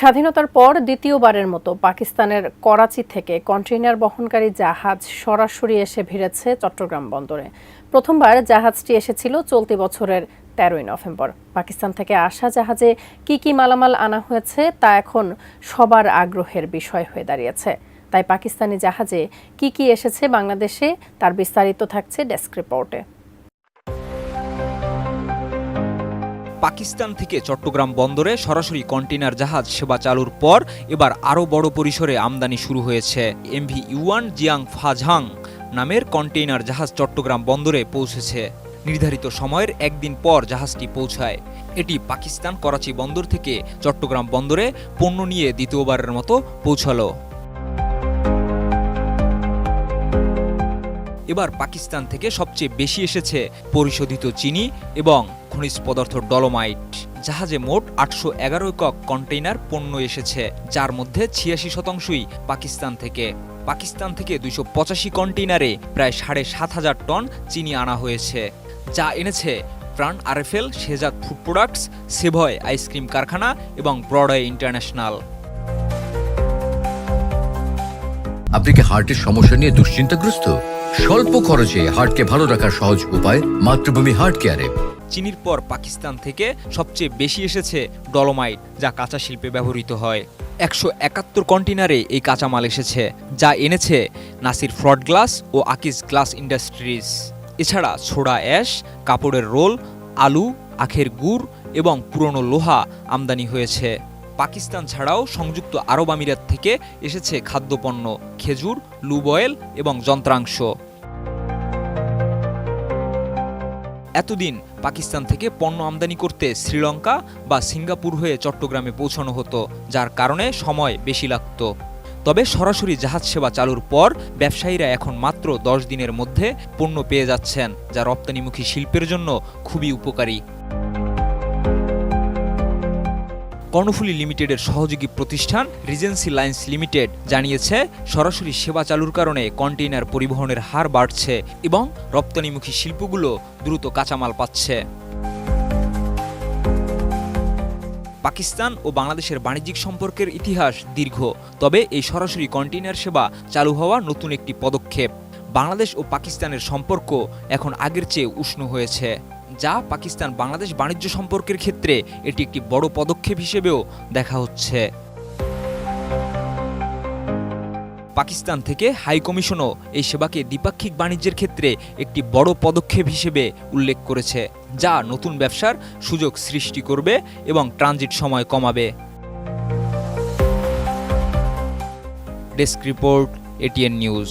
স্বাধীনতার পর দ্বিতীয়বারের মতো পাকিস্তানের করাচি থেকে কন্টেইনার বহনকারী জাহাজ সরাসরি এসে ভিড়েছে চট্টগ্রাম বন্দরে। প্রথমবার জাহাজটি এসেছিল চলতি বছরের তেরোই নভেম্বর। পাকিস্তান থেকে আসা জাহাজে কি কি মালামাল আনা হয়েছে তা এখন সবার আগ্রহের বিষয় হয়ে দাঁড়িয়েছে। তাই পাকিস্তানি জাহাজে কি কি এসেছে বাংলাদেশে তার বিস্তারিত থাকছে ডেস্ক রিপোর্টে। পাকিস্তান থেকে চট্টগ্রাম বন্দরে সরাসরি কন্টেইনার জাহাজ সেবা চালুর পর এবার আরও বড় পরিসরে আমদানি শুরু হয়েছে। এমভি ইউয়ান জিয়াং ফাঝাং নামের কন্টেইনার জাহাজ চট্টগ্রাম বন্দরে পৌঁছেছে। নির্ধারিত সময়ের একদিন পর জাহাজটি পৌঁছায়। এটি পাকিস্তান করাচি বন্দর থেকে চট্টগ্রাম বন্দরে পণ্য নিয়ে দ্বিতীয়বারের মতো পৌঁছালো। এবার পাকিস্তান থেকে সবচেয়ে বেশি এসেছে পরিশোধিত চিনি এবং খনিজ পদার্থ ডলোমাইট। জাহাজে মোট আটশো এগারো একক কন্টেইনার পণ্য এসেছে, যার মধ্যে ছিয়াশি শতাংশই পাকিস্তান থেকে। পাকিস্তান থেকে দুইশো পঁচাশি কন্টেইনারে প্রায় সাড়ে সাত হাজার টন চিনি আনা হয়েছে, যা এনেছে Pran RFL Shezad food products, Savoy ice cream কারখানা এবং ব্রডওয়ে ইন্টারন্যাশনাল। আপনি কি হার্টের সমস্যা নিয়ে দুশ্চিন্তাগ্রস্ত? স্বল্প খরচে হার্টকে ভালো রাখার সহজ উপায় মাতৃভূমি হার্ট কেয়ারে। চিনির পর পাকিস্তান থেকে সবচেয়ে বেশি এসেছে ডলোমাইট, যা কাঁচা শিল্পে ব্যবহৃত হয়। একশো একাত্তর কন্টেনারে এই কাঁচামাল এসেছে, যা এনেছে নাসির ফ্রড গ্লাস ও আকিজ গ্লাস ইন্ডাস্ট্রিজ। এছাড়া ছোড়া অ্যাশ, কাপড়ের রোল, আলু, আখের গুড় এবং পুরনো লোহা আমদানি হয়েছে। পাকিস্তান ছাড়াও সংযুক্ত আরব আমিরাত থেকে এসেছে খাদ্যপণ্য, খেজুর, লুব অয়েল এবং যন্ত্রাংশ। এতদিন পাকিস্তান থেকে পণ্য আমদানি করতে শ্রীলঙ্কা বা সিঙ্গাপুর হয়ে চট্টগ্রামে পৌঁছানো হতো, যার কারণে সময় বেশি লাগতো। তবে সরাসরি জাহাজ সেবা চালুর পর ব্যবসায়ীরা এখন মাত্র দশ দিনের মধ্যে পণ্য পেয়ে যাচ্ছেন, যা রপ্তানিমুখী শিল্পের জন্য খুবই উপকারী। কর্ণফুলী লিমিটেডের সহযোগী প্রতিষ্ঠান রিজেন্সি লাইন্স লিমিটেড জানিয়েছে, সরাসরি সেবা চালুর কারণে কন্টেইনার পরিবহনের হার বাড়ছে এবং রপ্তানিমুখী শিল্পগুলো দ্রুত কাঁচামাল পাচ্ছে। পাকিস্তান ও বাংলাদেশের বাণিজ্যিক সম্পর্কের ইতিহাস দীর্ঘ, তবে এই সরাসরি কন্টেইনার সেবা চালু হওয়া নতুন একটি পদক্ষেপ। বাংলাদেশ ও পাকিস্তানের সম্পর্ক এখন আগের চেয়ে উষ্ণ হয়েছে। যা পাকিস্তান বাংলাদেশ বাণিজ্য সম্পর্কের ক্ষেত্রে এটি একটি বড় পদক্ষেপ হিসেবেও দেখা হচ্ছে। পাকিস্তান থেকে হাই কমিশনও এই সেবাকে দ্বিপাক্ষিক বাণিজ্যের ক্ষেত্রে একটি বড় পদক্ষেপ হিসেবে উল্লেখ করেছে, যা নতুন ব্যবসার সুযোগ সৃষ্টি করবে এবং ট্রানজিট সময় কমাবে। Desk report, ATN news.